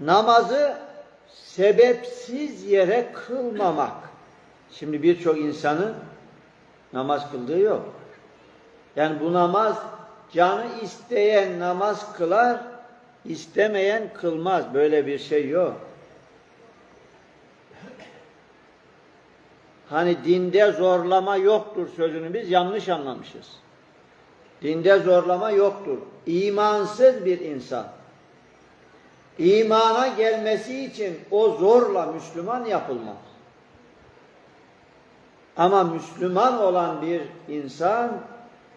namazı sebepsiz yere kılmamak. Şimdi birçok insanın namaz kıldığı yok. Yani bu namaz canı isteyen namaz kılar, istemeyen kılmaz. Böyle bir şey yok. Hani dinde zorlama yoktur sözünü biz yanlış anlamışız. Dinde zorlama yoktur. İmansız bir insan imana gelmesi için o zorla Müslüman yapılmaz. Ama Müslüman olan bir insan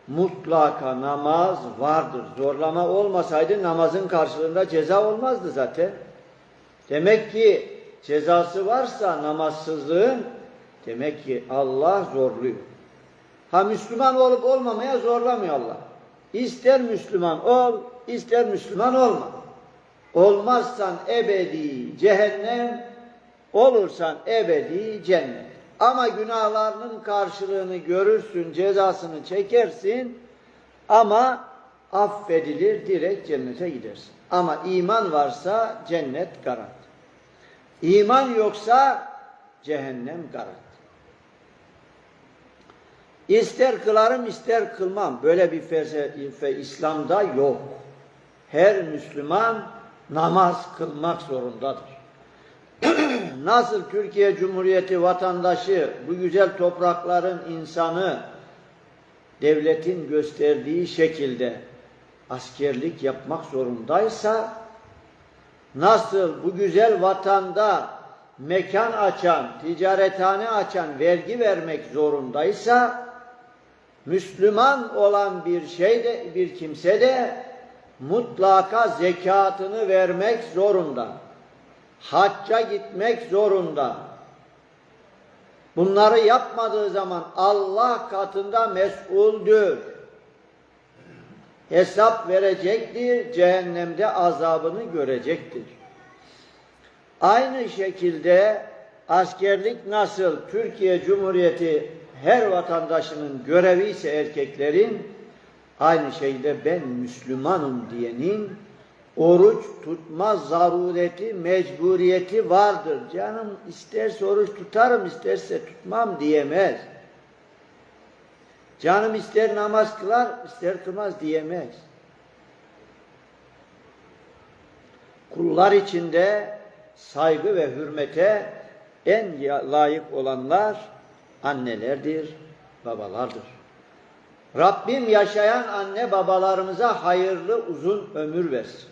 mutlaka namaz vardır. Zorlama olmasaydı namazın karşılığında ceza olmazdı zaten. Demek ki cezası varsa namazsızlığın demek ki Allah zorluyor. Ha Müslüman olup olmamaya zorlamıyor Allah. İster Müslüman ol, ister Müslüman olma. Olmazsan ebedi cehennem, olursan ebedi cennet. Ama günahlarının karşılığını görürsün, cezasını çekersin ama affedilir, direkt cennete gidersin. Ama iman varsa cennet garanti. İman yoksa cehennem garanti. İster kılarım ister kılmam. Böyle bir felsefe İslam'da yok. Her Müslüman namaz kılmak zorundadır. Nasıl Türkiye Cumhuriyeti vatandaşı, bu güzel toprakların insanı devletin gösterdiği şekilde askerlik yapmak zorundaysa nasıl bu güzel vatanda mekan açan, ticarethane açan vergi vermek zorundaysa Müslüman olan bir şey de bir kimse de mutlaka zekatını vermek zorunda. Hacca gitmek zorunda. Bunları yapmadığı zaman Allah katında mesuldür. Hesap verecektir, cehennemde azabını görecektir. Aynı şekilde askerlik nasıl Türkiye Cumhuriyeti her vatandaşının görevi ise erkeklerin aynı şekilde ben Müslümanım diyenin oruç tutma zarureti, mecburiyeti vardır. Canım isterse oruç tutarım, isterse tutmam diyemez. Canım ister namaz kılar, ister kılmaz diyemez. Kullar içinde saygı ve hürmete en layık olanlar annelerdir, babalardır. Rabbim yaşayan anne babalarımıza hayırlı uzun ömür versin.